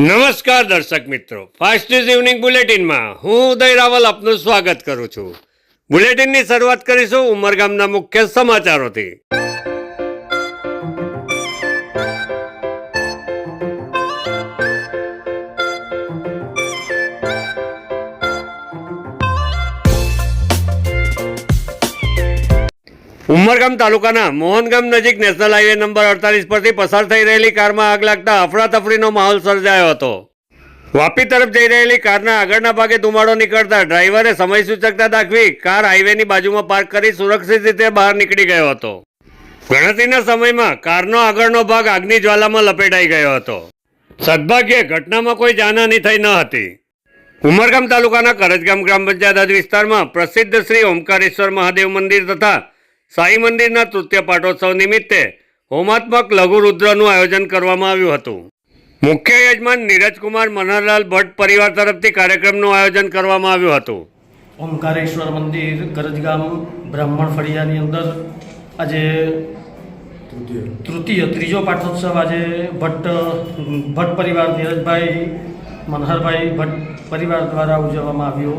નમસ્કાર દર્શક મિત્રો. ફાસ્ટ ન્યૂઝ ઇવનિંગ બુલેટિનમાં હું ઉદય રાવલ આપનું સ્વાગત કરું છું. બુલેટિનની શરૂઆત કરીશું ઉમરગામના મુખ્ય સમાચારોથી. ઉમરગામ તાલુકાના મોહનગામ નજીક નેશનલ હાઈવે નંબર અડતાલીસ પરથી પસાર થઈ રહેલી કારમાં આગ લાગતા અફરાતફરીનો માહોલ સર્જાયો હતો. વાપી તરફ જઈ રહેલી કારના આગળના ભાગે ધુમાડો નીકળતા ડ્રાઈવરે સમય સૂચકતા દાખવી કાર હાઈવેની બાજુમાં પાર્ક કરી સુરક્ષિત રીતે બહાર નીકળી ગયો હતો. ગણતરીના સમયમાં કારનો આગળનો ભાગ આગની જ્વાલામાં લપેટાઈ ગયો હતો. સદભાગ્યે ઘટનામાં કોઈ જાનહાની થઈ ન હતી. ઉમરગામ તાલુકાના કરજગામ ગ્રામ પંચાયત વિસ્તારમાં પ્રસિદ્ધ શ્રી ઓમકારેશ્વર મહાદેવ મંદિર તથા સાઈ મંદિરના તૃતીય પાટોત્સવ નિમિત્તે હોમાત્મક લઘુરુદ્રનું આયોજન કરવામાં આવ્યું હતું. મુખ્ય યજમાન નીરજકુમાર મનહરલાલ ભટ્ટ પરિવાર તરફથી કાર્યક્રમનું આયોજન કરવામાં આવ્યું હતું. ઓમકારેશ્વર મંદિર કરજગામ બ્રાહ્મણ ફળિયાની અંદર આજે તૃતીય. ત્રીજો પાઠોત્સવ આજે ભટ્ટ ભટ્ટ પરિવાર નીરજભાઈ મનહરભાઈ ભટ્ટ પરિવાર દ્વારા ઉજવવામાં આવ્યો.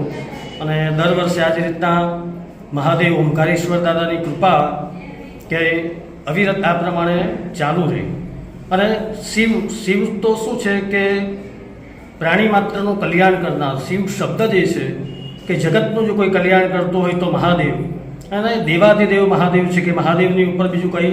અને દર વર્ષે આ જ રીતના મહાદેવ ઓમકારેશ્વર દાદાની કૃપા કે અવિરત આ પ્રમાણે ચાલુ રહી. અને શિવ શિવ તો શું છે કે પ્રાણી માત્રનું કલ્યાણ કરનાર, શિવ શબ્દ જે છે કે જગતનું જો કોઈ કલ્યાણ કરતો હોય તો મહાદેવ. અને દેવાધિદેવ મહાદેવ છે કે મહાદેવની ઉપર બીજું કંઈ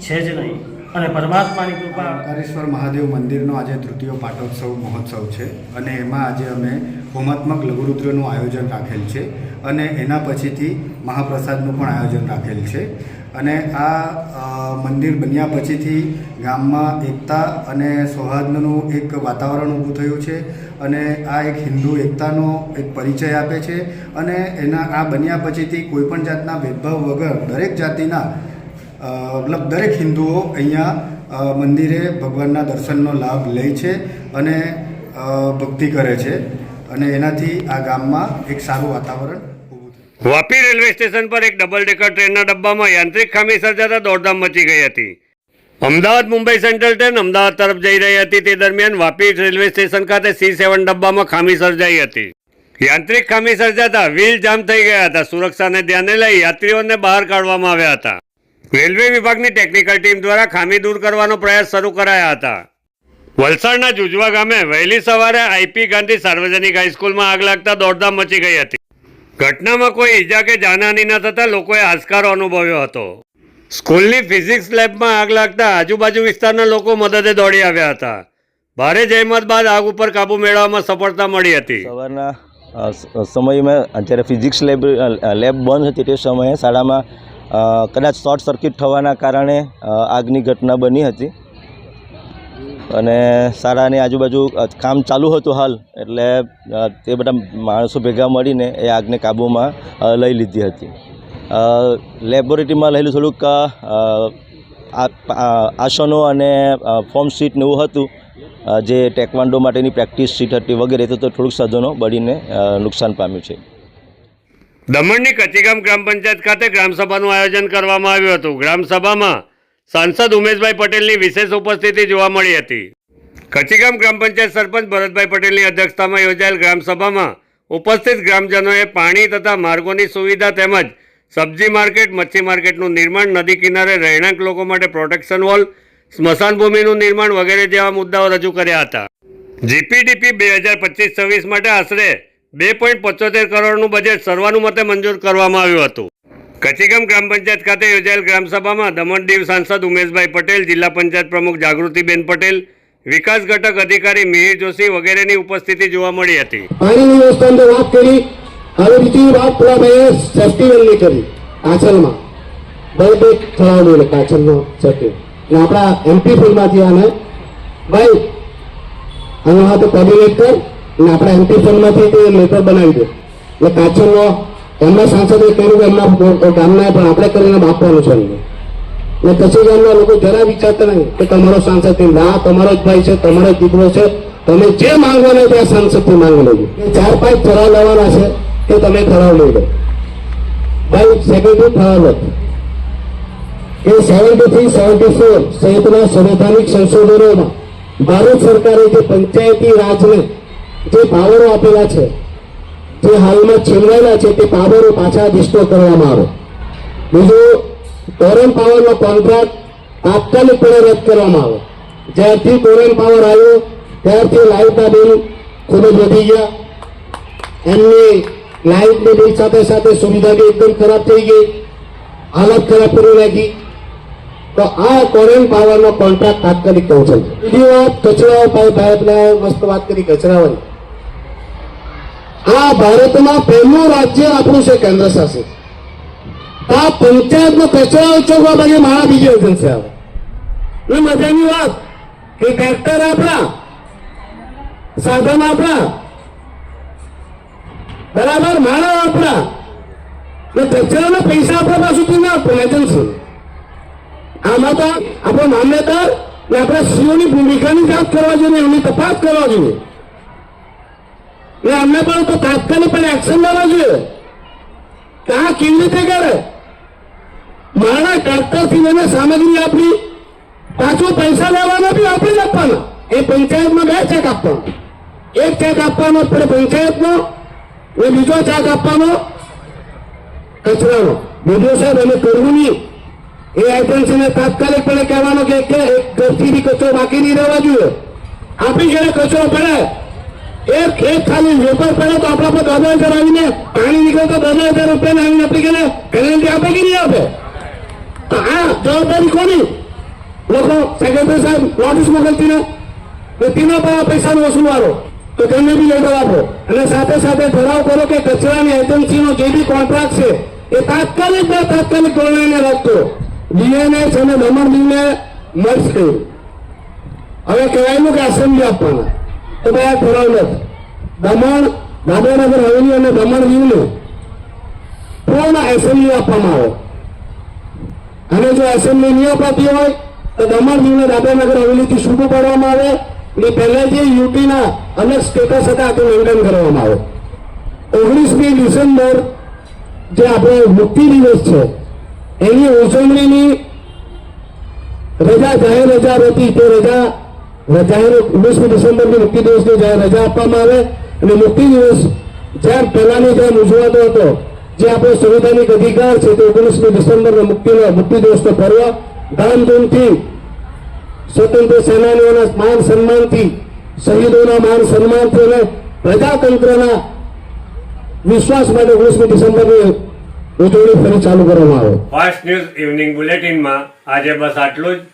છે જ નહીં. અને પરમાત્માની કૃપા. ઓમકારેશ્વર મહાદેવ મંદિરનો આજે તૃતીય પાટોત્સવ મહોત્સવ છે અને એમાં આજે અમે હોમાત્મક લઘુરુદ્રનું આયોજન રાખેલ છે અને એના પછીથી મહાપ્રસાદનું પણ આયોજન રાખેલ છે. અને આ મંદિર બન્યા પછીથી ગામમાં એકતા અને સૌહાર્દનું એક વાતાવરણ ઊભું થયું છે અને આ એક હિન્દુ એકતાનો એક પરિચય આપે છે અને એના, આ બન્યા પછીથી કોઈપણ જાતના ભેદભાવ વગર દરેક જાતિના મતલબ દરેક હિન્દુઓ અહીંયા મંદિરે ભગવાનના દર્શનનો લાભ લે છે અને ભક્તિ કરે છે. અને એનાથી આ ગામમાં એક સારું વાતાવરણ વાપી રેલવે સ્ટેશન પર એક ડબલ ડેકર ટ્રેનના ડબ્બામાં યાંત્રિક ખામી સર્જાતા દોડધામ મચી ગઈ હતી. અમદાવાદ મુંબઈ સેન્ટ્રલ ટ્રેન અમદાવાદ તરફ જઈ રહી હતી. તે દરમિયાન વાપી રેલવે સ્ટેશન ખાતે સી સેવન ડબ્બામાં ખામી સર્જાઈ હતી. યાંત્રિક ખામી સર્જાતા વ્હીલ જામ થઈ ગયા હતા. સુરક્ષાને ધ્યાને લઈ યાત્રીઓને બહાર કાઢવામાં આવ્યા હતા. રેલવે વિભાગની ટેકનિકલ ટીમ દ્વારા ખામી દૂર કરવાનો પ્રયાસ શરૂ કરાયા હતા. વલસાડના જુજવા ગામે વહેલી સવારે આઈપી ગાંધી સાર્વજનિક હાઈસ્કૂલમાં આગ લાગતા દોડધામ મચી ગઈ હતી. ઘટનામાં કોઈ ઈજા કે જાનહાની ન થતા લોકોએ હાશકારો અનુભવ્યો હતો. સ્કૂલની ફિઝિક્સ લેબમાં આગ લાગતા આજુબાજુ વિસ્તારના લોકો મદદે દોડી આવ્યા હતા. ભારે જહેમત બાદ આગ ઉપર કાબુ મેળવવામાં સફળતા મળી હતી. સવારના સમયમાં જ્યારે ફિઝિક્સ લેબ લેબ બંધ હતી તે સમયે શાળામાં કદાચ શોર્ટ સર્કિટ થવાના કારણે આગની ઘટના બની હતી. અને શાળાની આજુબાજુ કામ ચાલુ હતું હાલ, એટલે તે બધા માણસો ભેગા મળીને એ આગને કાબૂમાં લઈ લીધી હતી. લેબોરેટરીમાં રહેલું થોડુંક આસનો અને ફોર્મ શીટ ને એવું હતું. જે ટેકવાન્ડો માટેની પ્રેક્ટિસ શીટ હતી વગેરે તો થોડુંક સાધનો બળીને નુકસાન પામ્યું છે. દમણની કચીગામ ગ્રામ પંચાયત ખાતે ગ્રામસભાનું આયોજન કરવામાં આવ્યું હતું. ગ્રામસભામાં સાંસદ ઉમેશભાઈ પટેલની વિશેષ ઉપસ્થિતિ જોવા મળી હતી. કચીગામ ગ્રામ પંચાયત સરપંચ ભરતભાઈ પટેલની અધ્યક્ષતામાં યોજાયેલ ગ્રામસભામાં ઉપસ્થિત ગ્રામજનોએ પાણી તથા માર્ગોની સુવિધા તેમજ સબ્જી માર્કેટ, મચ્છી માર્કેટનું નિર્માણ, નદી કિનારે રહેણાંક લોકો માટે પ્રોટેક્શન વોલ, સ્મશાન ભૂમિનું નિર્માણ વગેરે જેવા મુદ્દાઓ રજૂ કર્યા હતા. જીપીડીપી બે હજાર પચીસ છવ્વીસ માટે આશરે બે પોઈન્ટ પચોતેર કરોડનું બજેટ સર્વાનુમતે મંજૂર કરવામાં આવ્યું હતું. કચીગામ ગ્રામ પંચાયત ખાતે યોજાયેલ ગ્રામસભામાં દમણ દીવ સાંસદ ઉમેશભાઈ પટેલ, જિલ્લા પંચાયત પ્રમુખ જાગૃતિબેન પટેલ, વિકાસ ઘટક અધિકારી મિહિર જોશી વગેરેની ઉપસ્થિતિ જોવા મળી હતી. પાણીની બીજી વાત પેલા ભાઈએ ફેસ્ટિવલની કરી આપણા એમપી ફંડમાંથી આને, ભાઈ, આનો હાથ કોર્ડિનેટ કર. અને આપણા એમપી ફંડમાંથી તે લેટર બનાવી દે. એટલે કાચરનો, એમના સાંસદે કહ્યું કે એમના ગામના પણ આપણે કરીને આપવાનું છે ને કચ્છી ગામના લોકો જરા વિચારતા નહીં કે તમારો સાંસદ ના, તમારો જ ભાઈ છે, તમારો જ દીકરો છે. તમે જે માંગવાના ત્યાં સાંસદથી માંગી લેજો. ચાર પાંચ ઠરાવ લેવાના છે કે તમે ઠરાવ લઈ લો. ભાઈ સેક્રેટરી ઠરાવ લો. એ સેવન્ટી થ્રી સેવન્ટી ફોર સહિતના સંવૈધાનિક સંશોધનોમાં ભારત સરકારે જે પંચાયતી રાજને જે પાવરો આપેલા છે, જે હાલમાં છીનવાયેલા છે, તે પાવરો પાછા ડિસ્ટોર કરવામાં આવે. બીજું ટોરેન પાવરનો કોન્ટ્રાક્ટ તાત્કાલિકપણે રદ કરવામાં આવે. જ્યારથી ટોરેન પાવર આવ્યો, ત્યારથી લાઇટના બિલ ખૂબ જ વધી ગયા. એમની લાઇટની બિલ સાથે સાથે સુવિધા બી એકદમ ખરાબ થઈ ગઈ. હાલત ખરાબ કરી નાખી. તો આ ટોરેન પાવરનો કોન્ટ્રાક્ટ તાત્કાલિક કેન્સલ બીજી વાત, કચરાઓ પાઇપ પાઇપલાઇન મસ્ત વાત કરી કચરાઓની આ ભારતમાં પહેલું રાજ્ય આપણું છે કેન્દ્ર શાસિત. આ પંચાયતનો કચરા ઉચકવા માટે મારા બીજી એજન્સી આવે. એ મજાની વાત. કે ટ્રેક્ટર આપણા. સાધન આપણા. બરાબર માણસ આપણા. ને કચરાના પૈસા આપણા પાસેથી ના આપે, એજન્સી. આમાં તો આપણો મામલેદાર ને આપણા સીઓની ભૂમિકાની જાત કરવા જોઈએ એમની તપાસ કરવા જોઈએ. ને અમને પણ તો તાત્કાલિક પણ એક્શન લેવા જોઈએ. કે આ કેવી રીતે કરે? મારા કરતરથી લઈને સામગ્રી આપી પાછું પૈસા લેવાના બી આપણે જ આપવાના. એ પંચાયતમાં બે ચેક આપવાનો. એક ચેક આપવાનો પડે પંચાયતનો એ બીજો ચેક આપવાનો કચરાનો. બીજો સાહેબ એને કરવું નહીં. એ એજન્સીને તાત્કાલિક પણ કહેવાનો કે એક ઘરથી બી કચરો બાકી નહીં રહેવા જોઈએ. આપણી ઘરે કચરો પડે. એક એક ખાલી વેપર પડે તો આપણા પર દસ હજાર આવીને પાણી નીકળે તો દસ હજાર રૂપિયા આવીને આપી ઘરે પેનલ્ટી આપે કે નહીં આપે? તો આ જવાબદારી કોની? લોકો સેક્રેટરી સાહેબ નોટિસ મોકલતી ને. તો તેના પર આ પૈસાનો વસૂલવારો તો તેમને બી લેટર આપો. અને સાથે સાથે ઠરાવ કરો કે કચરાની એજન્સીનો જે બી કોન્ટ્રાક્ટ છે, એ તાત્કાલિક બે તાત્કાલિક ધોરણે રાખતો ડીએનએસ અને દમણ બિલને મળશે હવે કહેવાયનું કે એસેમ્બલી આપવાના. આ ઠરાવ નથી દમણ દાદરાનગર હવેલી અને દમણ દીવને પૂર્ણ એસેમ્બલી આપવામાં આવે. અને જો એસેમ્બલી નહીં અપાતી હોય, તો દમણ દીવને દાદરાનગર હવેલીથી છૂટું પાડવામાં આવે. અને પહેલા જે યુપીના અલગ સ્ટેટસ હતા, તે મેન્ટેન કરવામાં આવે. ઓગણીસમી ડિસેમ્બર જે આપણો મુક્તિ દિવસ છે, એની ઉજવણીની રજા જાહેર રજા હતી તે રજા જાહેર ઓગણીસમી ડિસેમ્બરની મુક્તિ દિવસની જાહેર રજા આપવામાં આવે અને મુક્તિ દિવસ જેમ પહેલાની જેમ ઉજવાતો હતો, જે આપણો સંવિધાનિક અધિકાર છે તે ઓગણીસમી ડિસેમ્બરના મુક્તિનો મુક્તિ દિવસનો પર્વ ધામધૂમથી સ્વતંત્ર સેનાનીઓના માન સન્માનથી, શહીદોના માન સન્માનથી અને પ્રજાતંત્રના વિશ્વાસ માટે ઓગણીસમી ડિસેમ્બરની ઉજવણી ફરી ચાલુ કરવામાં આવે. ફાસ્ટ ન્યૂઝ ઇવનિંગ બુલેટિનમાં આજે બસ આટલું જ.